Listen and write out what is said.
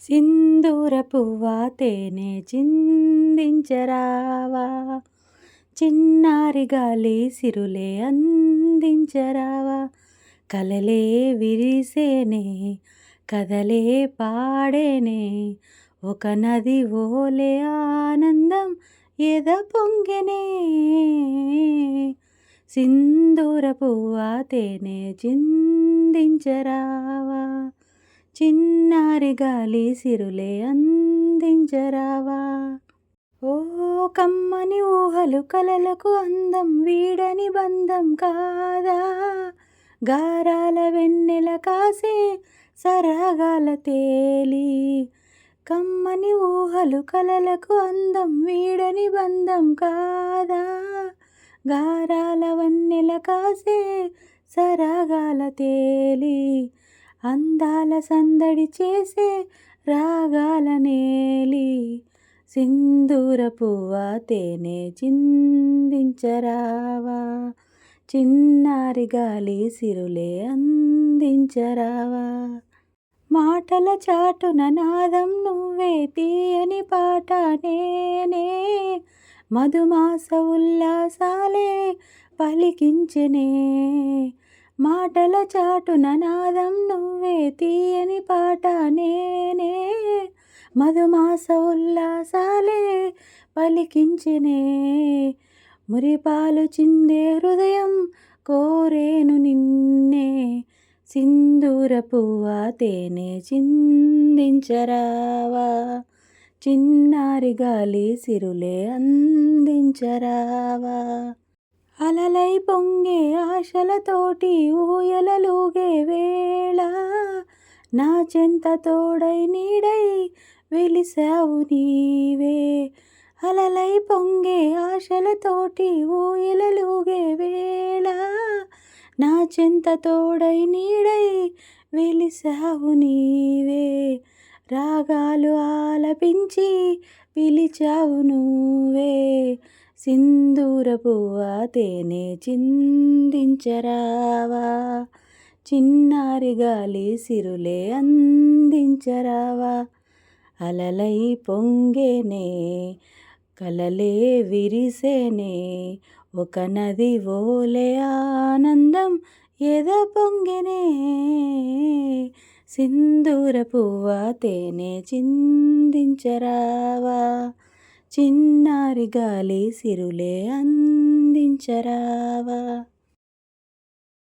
సింధూర పువ్వా తేనె చిందించరావా? చిన్నారి గాలి సిరులే అందించరావా? కలలే విరిసేనే కదలే పాడేనే. ఒక నది ఓలే ఆనందం ఎద పొంగెనే? సింధూర పువ్వా తేనె చిందించరావా? చిన్నారి గాలి సిరులే అందించరావా? ఓ కమ్మని ఊహలు కలలకు అందం వీడని బంధం కాదా? గారాల వెన్నెల కాసే సరగాల తేలి. కమ్మని ఊహలు కలలకు అందం వీడని బంధం కాదా? గారాల వన్నెల కాసే సరగాల తేలి. అందాల సందడి చేసే రాగాల నేలి సింధూర పువ్వ తేనె చిందించరావా చిన్నారి గాలి సిరులే అందించరావా. మాటల చాటున నాదం నువ్వే తీయని పాట నేనే మధుమాస ఉల్లాసాలే పలికించనే. మాటల చాటున నాదం నువ్వు తీయని పాట నేనే మధుమాస ఉల్లాసాలే పలికించినే. మురిపాలు చిందే హృదయం కోరేను నిన్నే సింధూర పువ్వ తేనె చిందించరావా. చిన్నారి గాలి సిరులే అందించరావా. అలలై పొంగే ఆశలతోటి ఊయలలుగే వేళ. నా చెంత తోడై నీడై వెలిసావు నీవే. అలలై పొంగే ఆశలతోటి ఊయలలుగే వేళ. నా చెంత తోడై నీడై వెలిసావు నీవే. రాగాలు ఆలపించి పిలిచావు నువ్వే. సింధూర పువ్వ తేనె చిందించరావా. చిన్నారి గాలి సిరులే అందించరావా. అలలై పొంగేనే కలలే విరిసేనే ఒక నది ఓలే ఆనందం ఎద పొంగెనే. సింధూర పువ్వ తేనె చిందించరావా. చిన్నారి గాలి సిరులే అందించరావా?